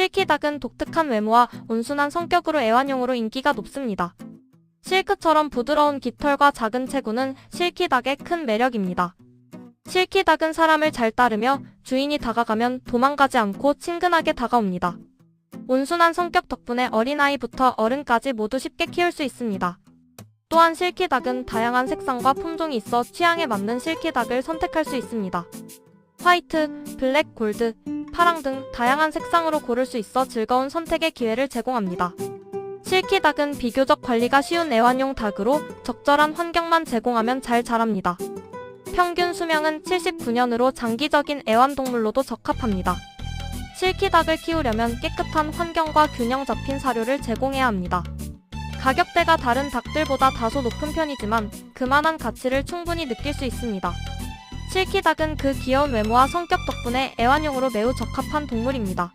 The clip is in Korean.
실키닭은 독특한 외모와 온순한 성격으로 애완용으로 인기가 높습니다. 실크처럼 부드러운 깃털과 작은 체구는 실키닭의 큰 매력입니다. 실키닭은 사람을 잘 따르며 주인이 다가가면 도망가지 않고 친근하게 다가옵니다. 온순한 성격 덕분에 어린아이부터 어른까지 모두 쉽게 키울 수 있습니다. 또한 실키닭은 다양한 색상과 품종이 있어 취향에 맞는 실키닭을 선택할 수 있습니다. 화이트, 블랙, 골드, 파랑 등 다양한 색상으로 고를 수 있어 즐거운 선택의 기회를 제공합니다. 실키 닭은 비교적 관리가 쉬운 애완용 닭으로 적절한 환경만 제공하면 잘 자랍니다. 평균 수명은 79년으로 장기적인 애완동물로도 적합합니다. 실키 닭을 키우려면 깨끗한 환경과 균형 잡힌 사료를 제공해야 합니다. 가격대가 다른 닭들보다 다소 높은 편이지만 그만한 가치를 충분히 느낄 수 있습니다. 실키닭은 그 귀여운 외모와 성격 덕분에 애완용으로 매우 적합한 동물입니다.